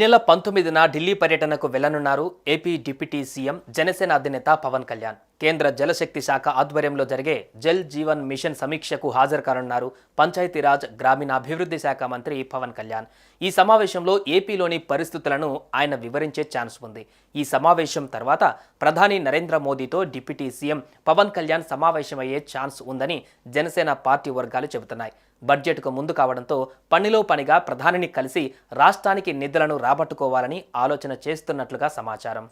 నెల పంతొమ్మిదిన ఢిల్లీ పర్యటనకు వెళ్ళనున్నారు ఏపీ డిప్యూటీ సీఎం జనసేన అధినేత పవన్ కళ్యాణ్. కేంద్ర జలశక్తి శాఖ ఆధ్వర్యంలో జరిగే జల్ జీవన్ మిషన్ సమీక్షకు హాజరు కానున్నారు పంచాయతీరాజ్ గ్రామీణాభివృద్ధి శాఖ మంత్రి పవన్ కళ్యాణ్. ఈ సమావేశంలో ఏపీలోని పరిస్థితులను ఆయన వివరించే ఛాన్స్ ఉంది. ఈ సమావేశం తర్వాత ప్రధాని నరేంద్ర మోదీతో డిప్యూటీ సీఎం పవన్ కళ్యాణ్ సమావేశమయ్యే ఛాన్స్ ఉందని జనసేన పార్టీ వర్గాలు చెబుతున్నాయి. బడ్జెట్కు ముందు కావడంతో పనిలో పనిగా ప్రధానిని కలిసి రాష్ట్రానికి నిధులను రాబట్టుకోవాలని ఆలోచన చేస్తున్నట్లుగా సమాచారం.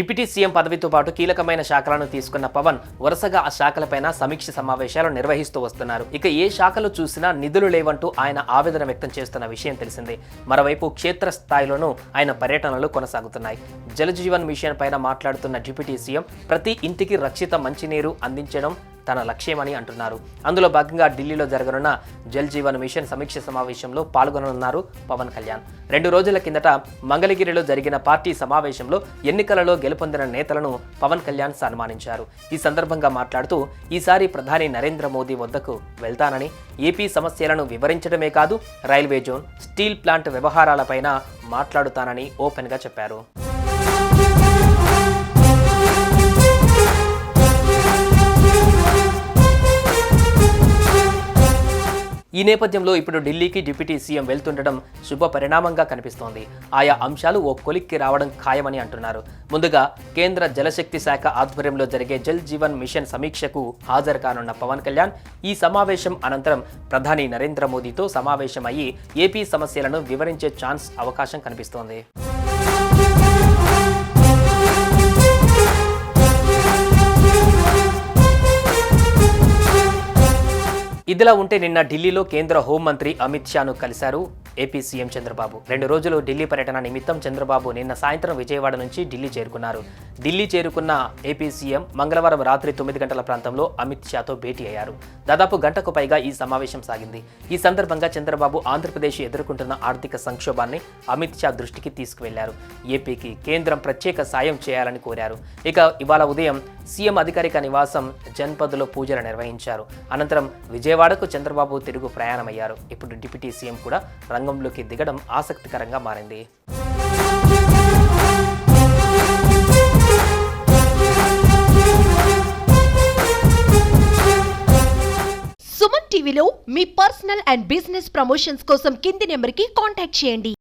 డిప్యూటీ సీఎం పదవితో పాటు కీలకమైన శాఖలను తీసుకున్న పవన్ వరుసగా ఆ శాఖలపైన సమీక్ష సమావేశాలు నిర్వహిస్తూ వస్తున్నారు. ఇక ఏ శాఖలు చూసినా నిధులు లేవంటూ ఆయన ఆవేదన వ్యక్తం చేస్తున్న విషయం తెలిసిందే. మరోవైపు క్షేత్ర స్థాయిలోనూ ఆయన పర్యటనలు కొనసాగుతున్నాయి. జలజీవన్ మిషన్ పైన మాట్లాడుతున్న డిప్యూటీ సీఎం ప్రతి ఇంటికి రక్షిత మంచినీరు అందించడం తన లక్ష్యమని అంటున్నారు. అందులో భాగంగా ఢిల్లీలో జరగనున్న జల్ జీవన్ మిషన్ సమీక్ష సమావేశంలో పాల్గొననున్నారు పవన్ కళ్యాణ్. రెండు రోజుల కిందట మంగళగిరిలో జరిగిన పార్టీ సమావేశంలో ఎన్నికలలో గెలుపొందిన నేతలను పవన్ కళ్యాణ్ సన్మానించారు. ఈ సందర్భంగా మాట్లాడుతూ ఈసారి ప్రధాని నరేంద్ర మోదీ వద్దకు వెళ్తానని ఏపీ సమస్యలను వివరించడమే కాదు రైల్వే జోన్ స్టీల్ ప్లాంట్ వ్యవహారాలపైన మాట్లాడుతానని ఓపెన్గా చెప్పారు. ఈ నేపథ్యంలో ఇప్పుడు ఢిల్లీకి డిప్యూటీ సీఎం వెళ్తుండడం శుభ పరిణామంగా కనిపిస్తోంది. ఆయా అంశాలు ఓ కొలిక్కి రావడం ఖాయమని అంటున్నారు. ముందుగా కేంద్ర జలశక్తి శాఖ ఆధ్వర్యంలో జరిగే జల్ జీవన్ మిషన్ సమీక్షకు హాజరు కానున్న పవన్ కళ్యాణ్ ఈ సమావేశం అనంతరం ప్రధాని నరేంద్ర మోదీతో సమావేశమయ్యి ఏపీ సమస్యలను వివరించే ఛాన్స్ అవకాశం కనిపిస్తోంది. ఇదిలా ఉంటే నిన్న ఢిల్లీలో కేంద్ర హోంమంత్రి అమిత్ షాను కలిశారు. AP CM Chandrababu. రెండు రోజులు ఢిల్లీ పర్యటన నిమిత్తం చంద్రబాబు నిన్న సాయంత్రం విజయవాడ నుంచి ఢిల్లీ చేరుకున్నారు. ఢిల్లీ చేరుకున్న ఏపీ సీఎం మంగళవారం రాత్రి తొమ్మిది గంటల ప్రాంతంలో అమిత్ షాతో భేటీ అయ్యారు. దాదాపు గంటకు పైగా ఈ సమావేశం సాగింది. ఈ సందర్భంగా చంద్రబాబు ఆంధ్రప్రదేశ్ ఎదుర్కొంటున్న ఆర్థిక సంక్షోభాన్ని అమిత్ షా దృష్టికి తీసుకువెళ్ళారు. ఏపీకి కేంద్రం ప్రత్యేక సాయం చేయాలని కోరారు. ఇక ఇవాళ ఉదయం సీఎం అధికారిక నివాసం జన్పదులో పూజలు నిర్వహించారు. అనంతరం విజయవాడకు చంద్రబాబు తిరుగు ప్రయాణమయ్యారు. ఇప్పుడు డిప్యూటీ సీఎం కూడా రంగంలోకి దిగడం ఆసక్తికరంగా మారింది. సుమన్ టీవీలో మీ పర్సనల్ అండ్ బిజినెస్ ప్రమోషన్స్ కోసం కింది నెంబర్కి కాంటాక్ట్ చేయండి.